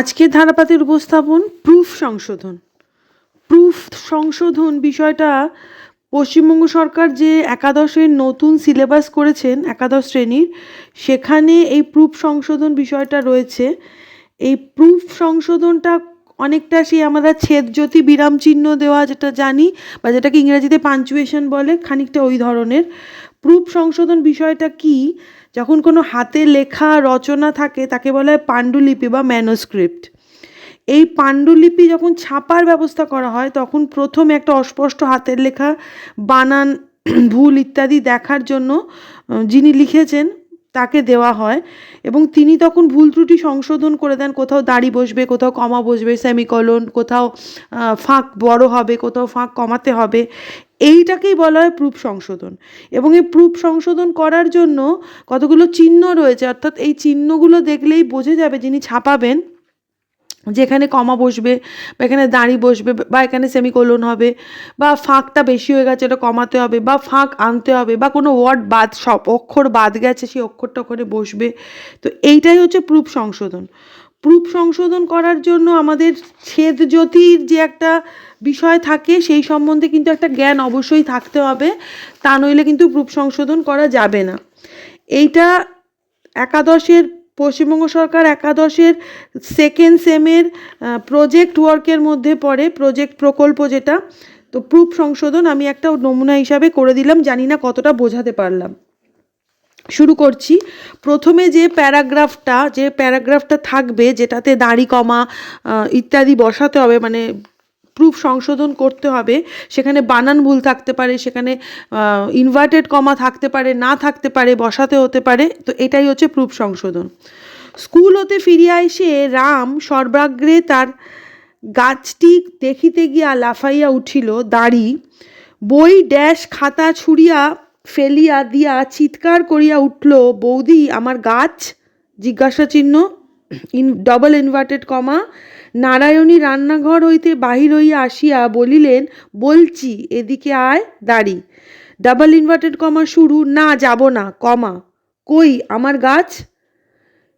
আজকের ধারাপাতের উপস্থাপন প্রুফ সংশোধন। প্রুফ সংশোধন বিষয়টা পশ্চিমবঙ্গ সরকার যে একাদশের নতুন সিলেবাস করেছেন, একাদশ শ্রেণির, সেখানে এই প্রুফ সংশোধন বিষয়টা রয়েছে। এই প্রুফ সংশোধনটা অনেকটা সেই আমরা ছেদজ্যোতি বিরাম চিহ্ন দেওয়া যেটা জানি, বা যেটাকে ইংরেজিতে পাঞ্চুয়েশন বলে, খানিকটা ওই ধরনের। প্রুফ সংশোধন বিষয়টা কি? যখন কোনো হাতে লেখা রচনা থাকে, তাকে বলা হয় পাণ্ডুলিপি বা ম্যানোস্ক্রিপ্ট। এই পাণ্ডুলিপি যখন ছাপার ব্যবস্থা করা হয়, তখন প্রথম একটা অস্পষ্ট হাতের লেখা, বানান, ভুল ইত্যাদি দেখার জন্য যিনি লিখেছেন তাকে দেওয়া হয় এবং তিনি তখন ভুল ত্রুটি সংশোধন করে দেন। কোথাও দাড়ি বসবে, কোথাও কমা বসবে সেমিকলন কোথাও ফাঁক বড় হবে, কোথাও ফাঁক কমাতে হবে। এইটাকেই বলা হয় প্রুফ সংশোধন। এবং এই প্রুফ সংশোধন করার জন্য কতগুলো চিহ্ন রয়েছে, অর্থাৎ এই চিহ্নগুলো দেখলেই বোঝা যাবে যিনি ছাপাবেন যেখানে কমা বসবে বা এখানে দাঁড়ি বসবে বা এখানে সেমিকোলন হবে বা ফাঁকটা বেশি হয়ে গেছে এটা কমাতে হবে বা ফাঁক আনতে হবে বা কোনো ওয়ার্ড বাদ সব অক্ষর বাদ গেছে সেই অক্ষরটা ওখানে বসবে। তো এইটাই হচ্ছে প্রুফ সংশোধন। প্রুফ সংশোধন করার জন্য আমাদের ছেদ জ্যোতির যে একটা বিষয় থাকে সেই সম্বন্ধে কিন্তু একটা জ্ঞান অবশ্যই থাকতে হবে, তা নইলে কিন্তু প্রুফ সংশোধন করা যাবে না। এইটা একাদশের পশ্চিমবঙ্গ সরকার একাদশের সেকেন্ড সেমের প্রজেক্ট ওয়ার্কের মধ্যে পড়ে প্রজেক্ট প্রকল্প যেটা, তো প্রুফ সংশোধন আমি একটা নমুনা হিসাবে করে দিলাম, জানি না কতটা বোঝাতে পারলাম। শুরু করছি। প্রথমে যে প্যারাগ্রাফটা যে প্যারাগ্রাফটা থাকবে, যেটাতে দাড়ি কমা ইত্যাদি বসাতে হবে মানে প্রুফ সংশোধন করতে হবে। সেখানে বানান ভুল থাকতে পারে, সেখানে ইনভার্টেড কমা থাকতে পারে, না থাকতে পারে, বসাতে হতে পারে। তো এটাই হচ্ছে প্রুফ সংশোধন। স্কুল হতে ফিরিয়া এসে রাম সর্বাগ্রে তার গাছটি দেখিতে গিয়া লাফাইয়া উঠিল দাড়ি। বই ড্যাশ খাতা ছুঁড়িয়া ফেলিয়া দিয়া চিৎকার করিয়া উঠল, বৌদি, আমার গাছ? জিজ্ঞাসা চিহ্ন in double inverted comma Narayani রান্নাঘর হইতে বাহির হইয়া আসিয়া বলিলেন, বলছি, এদিকে আয়, দাড়ি। ডাবল ইনভার্টেড কমা শুরু, না, যাব না, কমা। কই, আমার গাছ?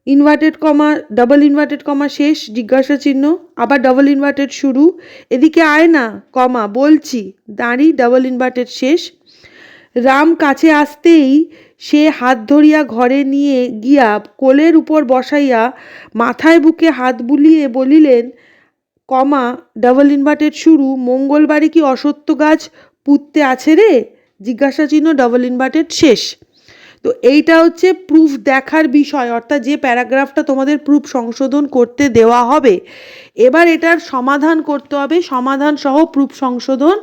Inverted comma double inverted comma শেষ, জিজ্ঞাসা চিহ্ন, আবার ডাবল ইনভার্টেড শুরু। এদিকে আয় না, কমা, বলছি, দাঁড়ি ডাবল ইনভার্টেড শেষ। রাম কাছে আসতেই সে হাত ধরিয়া ঘরে নিয়ে গিয়া কোলের উপর বসাইয়া মাথায় বুকে হাত বুলিয়ে বলিলেন, কমা ডাবল ইনভার্টেড শুরু, মঙ্গলবারে কি অসত্য গাছ পুঁততে আছে রে? জিজ্ঞাসা চিহ্ন ডাবল ইনভার্টেড শেষ। তো এইটা হচ্ছে প্রুফ দেখার বিষয়, অর্থাৎ যে প্যারাগ্রাফটা তোমাদের প্রুফ সংশোধন করতে দেওয়া হবে। এবার এটার সমাধান করতে হবে, সমাধান সহ প্রুফ সংশোধন।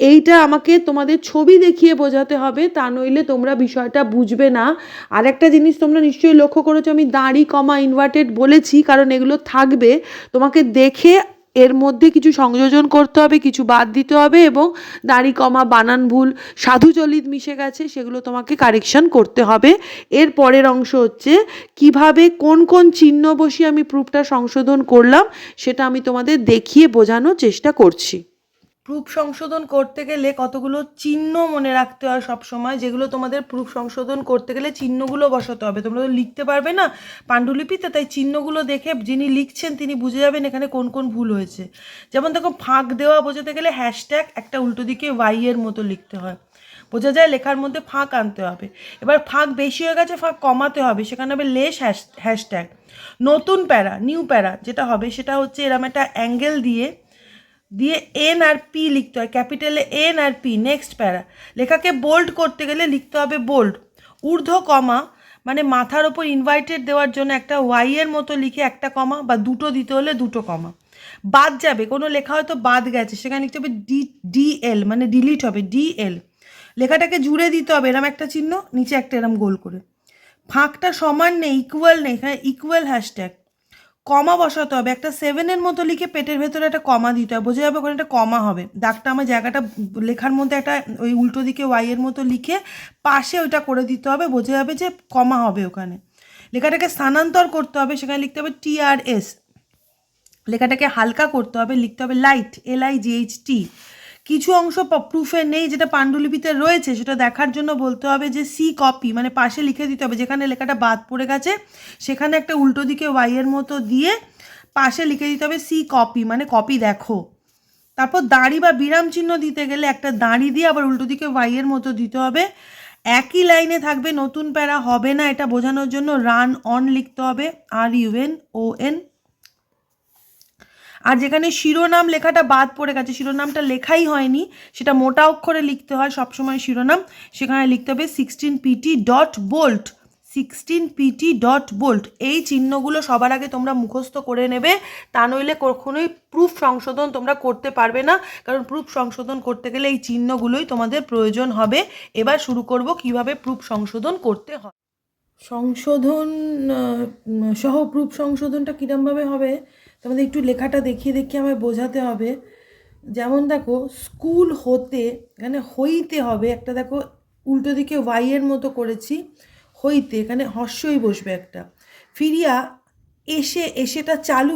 এইটা আমাকে তোমাদের ছবি দেখিয়ে বোঝাতে হবে, তা নইলে তোমরা বিষয়টা বুঝবে না। আর একটা জিনিস তোমরা নিশ্চয়ই লক্ষ্য করেছ, আমি দাঁড়ি কমা ইনভার্টেড বলেছি, কারণ এগুলো থাকবে। তোমাকে দেখে এর মধ্যে কিছু সংযোজন করতে হবে, কিছু বাদ দিতে হবে এবং দাড়ি কমা বানান ভুল, সাধু চলিত মিশে গেছে, সেগুলো তোমাকে কারেকশন করতে হবে। এর পরের অংশ হচ্ছে, কীভাবে কোন কোন চিহ্ন বসিয়ে আমি প্রুফটা সংশোধন করলাম, সেটা আমি তোমাদের দেখিয়ে বোঝানোর চেষ্টা করছি। প্রুফ সংশোধন করতে গেলে কতগুলো চিহ্ন মনে রাখতে হয় সব সময় যেগুলো তোমাদের প্রুফ সংশোধন করতে গেলে চিহ্নগুলো বসাতে হবে। তোমরা তো লিখতে পারবে না পাণ্ডুলিপিতে, তাই চিহ্নগুলো দেখে যিনি লিখছেন তিনি বুঝে যাবেন এখানে কোন কোন ভুল হয়েছে। যেমন দেখো, ফাঁক দেওয়া বোঝাতে গেলে হ্যাশট্যাগ একটা উল্টো দিকে ওয়াই এর মতো লিখতে হয়। বোঝা যায় লেখার মধ্যে ফাঁক আনতে হবে। এবার ফাঁক বেশি হয়ে গেছে, ফাঁক কমাতে হবে, সেখানে হবে লেস হ্যাশ হ্যাশট্যাগ নতুন প্যারা নিউ প্যারা যেটা হবে, সেটা হচ্ছে এরম একটা অ্যাঙ্গেল দিয়ে দিয়ে এন আর পি লিখতে হয়, ক্যাপিটালে N R P next para. লেখাকে বোল্ড করতে গেলে লিখতে হবে বোল্ড ঊর্ধ্ব কমা মানে মাথার ওপর ইনভাইটেড দেওয়ার জন্য একটা ওয়াইয়ের মতো লিখে একটা কমা বা দুটো দিতে হলে দুটো কমা। বাদ যাবে, কোনো লেখা হয়তো বাদ গেছে, সেখানে লিখতে হবে ডি ডিএল মানে ডিলিট হবে ডিএল লেখাটাকে জুড়ে দিতে হবে, এরম একটা চিহ্ন, নিচে একটা এরম গোল করে। ফাঁকটা সমান নেই ইকুয়াল নেই, এখানে ইকুয়াল হ্যাশট্যাগ কমা বসাতে হবে। একটা সেভেনের মতো লিখে পেটের ভেতরে একটা কমা দিতে হবে। বোঝা যাবে ওখানে একটা কমা হবে। দাগটা আমার জায়গাটা লেখার মধ্যে একটা ওই উল্টো দিকে ওয়াইয়ের মতো লিখে পাশে ওইটা করে দিতে হবে। বোঝা যাবে যে কমা হবে ওখানে। লেখাটাকে স্থানান্তর করতে হবে। সেখানে লিখতে হবে টিআরএস লেখাটাকে হালকা করতে হবে। লিখতে হবে light L I G H T কিছু অংশ প্রুফে নেই যেটা পাণ্ডুলিপিতে রয়েছে, সেটা দেখার জন্য বলতে হবে যে সি কপি মানে পাশে লিখে দিতে হবে। যেখানে লেখাটা বাদ পড়ে গেছে, সেখানে একটা উল্টো দিকে ওয়াইয়ের মতো দিয়ে পাশে লিখে দিতে হবে সি কপি মানে কপি দেখো। তারপর দাড়ি বা বিরাম চিহ্ন দিতে গেলে একটা দাঁড়ি দিয়ে আবার উল্টো দিকে ওয়াইয়ের মতো দিতে হবে। একই লাইনে থাকবে, নতুন প্যারা হবে না, এটা বোঝানোর জন্য রান অন লিখতে হবে আর ইউএন ও এন আর যেখানে শিরোনাম লেখাটা বাদ পড়ে গেছে, শিরোনামটা লেখাই হয়নি, সেটা মোটা অক্ষরে লিখতে হয় সবসময় শিরোনাম, সেখানে লিখতে হবে sixteen PT dot bold sixteen PT dot bold এই চিহ্নগুলো সবার আগে তোমরা মুখস্থ করে নেবে, তা নইলে কখনোই প্রুফ সংশোধন তোমরা করতে পারবে না, কারণ প্রুফ সংশোধন করতে গেলে এই চিহ্নগুলোই তোমাদের প্রয়োজন হবে। এবার শুরু করব কীভাবে প্রুফ সংশোধন করতে হয়। সংশোধন সহ প্রুফ সংশোধনটা কীরমভাবে হবে তোমাদের একটু লেখাটা দেখিয়ে দেখিয়ে আমায় বোঝাতে হবে। যেমন দেখো, স্কুল হতে, এখানে হইতে হবে, একটা দেখো, উল্টো দিকে ওয়াইয়ের মতো করেছি, হইতে, এখানে হর্ষই বসবে একটা। ফিরিয়া, এসে, এসেটা চালু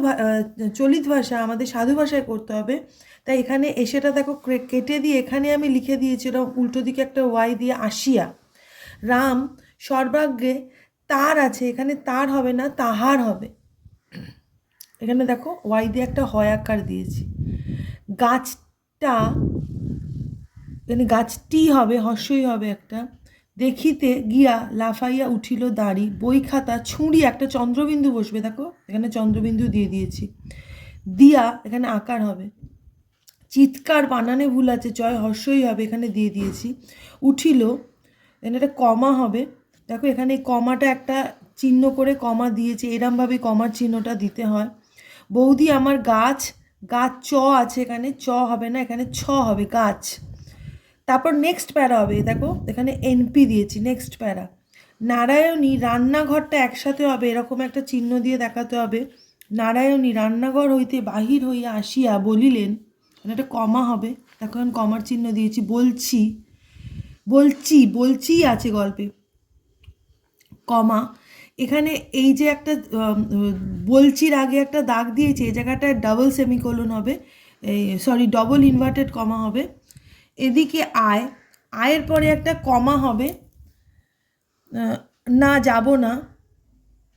চলিত ভাষা, আমাদের সাধু ভাষায় করতে হবে। তাই এখানে এসেটা দেখো কেটে দিয়ে এখানে আমি লিখে দিয়েছি ওরকম উল্টো দিকে একটা ওয়াই দিয়ে আসিয়া। রাম, সর্বাগ্রে তার আছে, এখানে তার হবে না, তাহার হবে। এখানে দেখো, ওয়াই দিয়ে একটা হয় আকার দিয়েছি। গাছটা, এখানে গাছটি হবে হর্ষই হবে একটা। দেখিতে গিয়া লাফাইয়া উঠিল দাড়ি, বই খাতা, ছুঁড়ি, একটা চন্দ্রবিন্দু বসবে, দেখো, এখানে চন্দ্রবিন্দু দিয়ে দিয়েছি। দিয়া, এখানে আকার হবে। চিৎকার, বানানে ভুল আছে, জয় হর্ষই হবে, এখানে দিয়ে দিয়েছি। উঠিল, এখানে একটা কমা হবে দেখো, এখানে কমাটা একটা চিহ্ন করে কমা দিয়েছে, এরমভাবে কমার চিহ্নটা দিতে হয়। বৌদি, আমার গাছ গাছ চ আছে এখানে, চ হবে না, এখানে ছ হবে, গাছ। তারপর নেক্সট প্যারা হবে, দেখো, এখানে এনপি দিয়েছি নেক্সট প্যারা। নারায়ণী, রান্নাঘরটা একসাথে হবে, এরকম একটা চিহ্ন দিয়ে দেখাতে হবে। নারায়ণী, রান্নাঘর হইতে বাহির হইয়া আসিয়া বলিলেন এখানে একটা কমা হবে, দেখো, এখন কমার চিহ্ন দিয়েছি, বলছি বলছি বলছি আছে গল্পে। কমা। এখানে এই যে একটা বলছির আগে একটা দাগ দিয়েছে, এই জায়গাটায় ডাবল সেমিকোলন হবে, এই সরি ডবল ইনভার্টেড কমা হবে। এদিকে আয়, আয়ের পরে একটা কমা হবে না যাব না।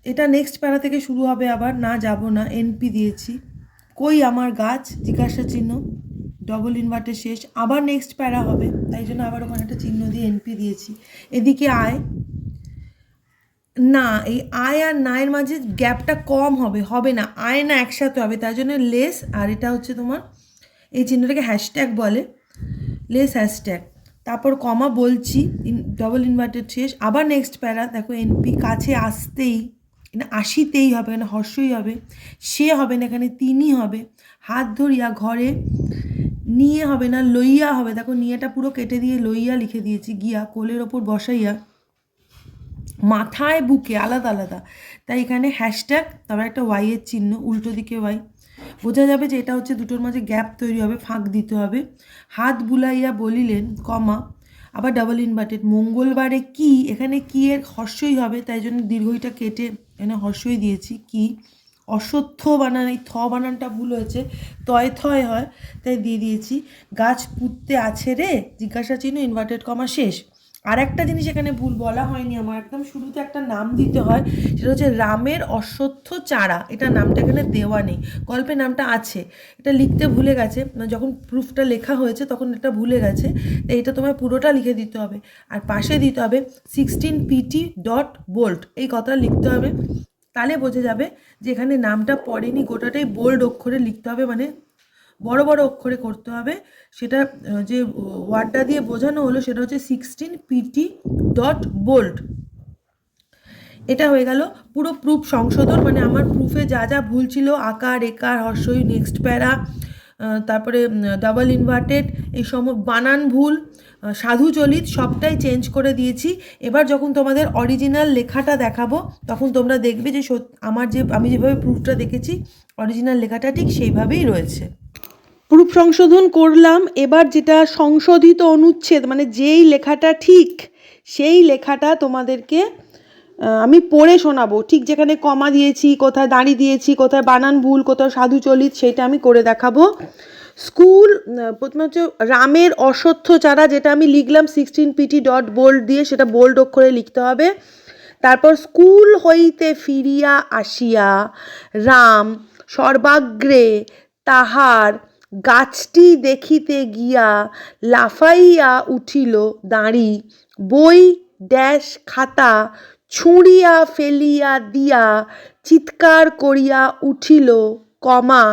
এটা নেক্সট প্যারা থেকে শুরু হবে আবার, না যাব না এনপি দিয়েছি। কই আমার গাছ? জিজ্ঞাসা চিহ্ন। ডবল ইনভার্টের শেষ। আবার নেক্সট প্যারা হবে, তাই জন্য আবার ওখানে একটা চিহ্ন দিয়ে এনপি দিয়েছি। এদিকে আয় না, এই আয় আর নায়ের মাঝে গ্যাপটা কম হবে হবে না, আয় না একসাথে হবে, তার জন্য লেস আর এটা হচ্ছে তোমার, এই চিহ্নটাকে হ্যাশট্যাগ বলে লেস হ্যাশট্যাগ তারপর কমা বলছি ডবল ইনভার্টেড শেষ, আবার নেক্সট প্যারা, দেখো এনপি কাছে আসতেই, না, আসিতেই হবে এখানে হর্ষই হবে, সে হবে না, এখানে তিনি হবে, হাত ধরিয়া ঘরে, নিয়ে হবে না, লইয়া হবে, দেখো নিয়েটা পুরো কেটে দিয়ে লইয়া লিখে দিয়েছি, গিয়া, কোলের ওপর বসাইয়া মাথায়, বুকে, আলাদা আলাদা। তাই এখানে হ্যাশট্যাগ তারপর একটা ওয়াইয়ের চিহ্ন, উল্টো দিকে ওয়াই বোঝা যাবে যে এটা হচ্ছে দুটোর মাঝে গ্যাপ তৈরি হবে, ফাঁক দিতে হবে। হাত বুলাইয়া বলিলেন, কমা, আবার ডাবল ইনভার্টেড মঙ্গলবারে কি, এখানে কি এর হর্ষই হবে, তাই জন্য দীর্ঘইটা কেটে এখানে হর্ষই দিয়েছি, কি? অশ্বত্থ বানান, এই থ বানানটা ভুল হয়েছে, তয়, থয় হয়, তাই দিয়ে দিয়েছি। গাছ পুঁততে আছে রে, জিজ্ঞাসা চিহ্ন ইনভার্টেড কমা, শেষ। আর একটা জিনিস এখানে ভুল বলা হয়নি, আমার একদম শুরুতে একটা নাম দিতে হয়, সেটা হচ্ছে রামের অশ্বত্থ চারা, এটা নামটা এখানে দেওয়া নেই গল্পে নামটা আছে, এটা লিখতে ভুলে গেছে মানে যখন প্রুফটা লেখা হয়েছে তখন এটা ভুলে গেছে, তাই এটা তোমায় পুরোটা লিখে দিতে হবে, আর পাশে দিতে হবে সিক্সটিন পিটি ডট বোল্ট এই কথাটা লিখতে হবে, তাহলে বোঝা যাবে যে এখানে নামটা পড়েনি, গোটাটাই বোল্ড অক্ষরে লিখতে হবে মানে বড় বড় অক্ষরে করতে হবে। সেটা যে ওয়ার্ডটা দিয়ে বোঝানো হলো সেটা হচ্ছে সিক্সটিন পিটি ডট বোল্ড এটা হয়ে গেল পুরো প্রুফ সংশোধন মানে আমার প্রুফে যা যা ভুল ছিল, আকার, একার, হর্ষই নেক্সট প্যারা তারপরে ডাবল ইনভার্টেড এই সম, বানান ভুল সাধু চলিত, সবটাই চেঞ্জ করে দিয়েছি। এবার যখন তোমাদের অরিজিনাল লেখাটা দেখাবো, তখন তোমরা দেখবে যে আমার যে, আমি যেভাবে প্রুফটা দেখেছি অরিজিনাল লেখাটা ঠিক সেইভাবেই রয়েছে। প্রুফ সংশোধন করলাম, এবার যেটা সংশোধিত অনুচ্ছেদ মানে যেই লেখাটা ঠিক, সেই লেখাটা তোমাদেরকে আমি পড়ে শোনাবো। ঠিক যেখানে কমা দিয়েছি, কোথায় দাঁড়ি দিয়েছি, কোথায় বানান ভুল, কোথায় সাধু চলিত, সেটা আমি করে দেখাবো। স্কুল প্রথমে হচ্ছে রামের অশ্বত্থ চারা যেটা আমি লিখলাম সিক্সটিন পিটি ডট বোল্ড দিয়ে, সেটা বোল্ড অক্ষরে লিখতে হবে। তারপর স্কুল হইতে ফিরিয়া আসিয়া রাম সর্বাগ্রে তাহার গাছটি দেখিতে গিয়া লাফাইয়া উঠিল দাঁড়ি, বই, ড্যাশ, খাতা ছুঁড়িয়া ফেলিয়া দিয়া চিৎকার করিয়া উঠিল, কমা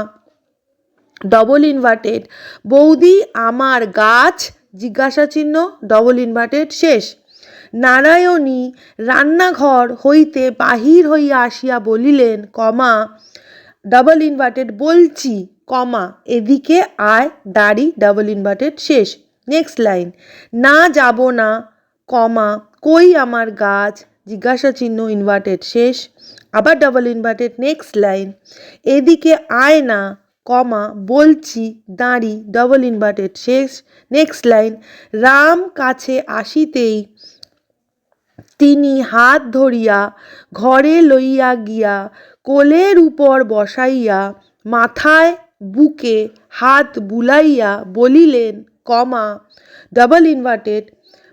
ডবল ইনভার্টেড বৌদি, আমার গাছ, জিজ্ঞাসা চিহ্ন ডবল ইনভার্টেড শেষ। নারায়ণী রান্নাঘর হইতে বাহির হইয়া আসিয়া বলিলেন, কমা ডাবল ইনভার্টেড বলছি। কমা, এদিকে আয়, দাড়ি ডাবল ইনভার্টেড শেষ নেক্সট লাইন না যাব না, কমা, কই আমার গাছ, জিজ্ঞাসা চিহ্ন ইনভার্টেড শেষ, আবার ডাবল ইনভার্টেড নেক্সট লাইন এদিকে আয় না, কমা, বলছি, দাঁড়ি ডবল ইনভার্টেড শেষ নেক্সট লাইন রাম কাছে আসিতেই তিনি হাত ধরিয়া ঘরে লইয়া গিয়া কোলের উপর বসাইয়া মাথায় বুকে হাত বুলাইয়া বলিলেন, কমা ডাবল ইনভার্টেড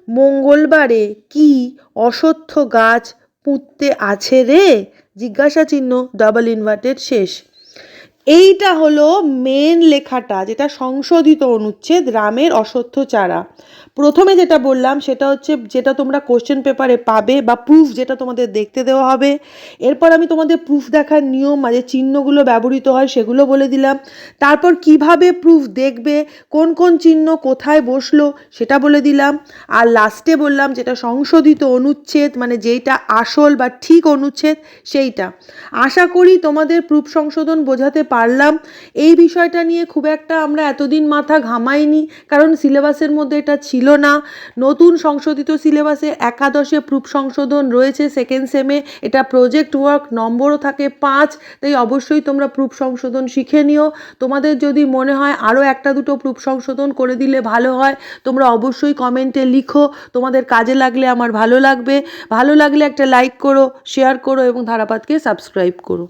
মঙ্গলবারে কি অসত্য গাছ পুঁততে আছে রে? জিজ্ঞাসা চিহ্ন ডাবল ইনভার্টেড শেষ। এইটা হলো মেন লেখাটা, যেটা সংশোধিত অনুচ্ছেদ, রামের অসত্য চারা। প্রথমে যেটা বললাম সেটা হচ্ছে যেটা তোমরা কোশ্চেন পেপারে পাবে বা প্রুফ যেটা তোমাদের দেখতে দেওয়া হবে। এরপর আমি তোমাদের প্রুফ দেখার নিয়ম মানে চিহ্নগুলো ব্যবহৃত হয় সেগুলো বলে দিলাম। তারপর কীভাবে প্রুফ দেখবে, কোন কোন চিহ্ন কোথায় বসল সেটা বলে দিলাম। আর লাস্টে বললাম যেটা সংশোধিত অনুচ্ছেদ মানে যেইটা আসল বা ঠিক অনুচ্ছেদ সেইটা। আশা করি তোমাদের প্রুফ সংশোধন বোঝাতে পারলাম। এই বিষয়টা নিয়ে খুব একটা আমরা এতদিন মাথা ঘামাইনি, কারণ সিলেবাসের মধ্যে এটা ছিল না। নতুন সংশোধিত সিলেবাসে একাদশে প্রুফ সংশোধন রয়েছে সেকেন্ড সেমে এটা প্রজেক্ট ওয়ার্ক নম্বরও থাকে পাঁচ, তাই অবশ্যই তোমরা প্রুফ সংশোধন শিখে নিও। তোমাদের যদি মনে হয় আরও একটা দুটো প্রুফ সংশোধন করে দিলে ভালো হয়, তোমরা অবশ্যই কমেন্টে লিখো। তোমাদের কাজে লাগলে আমার ভালো লাগবে। ভালো লাগলে একটা লাইক করো শেয়ার করো এবং ধারাপাতকে সাবস্ক্রাইব করো।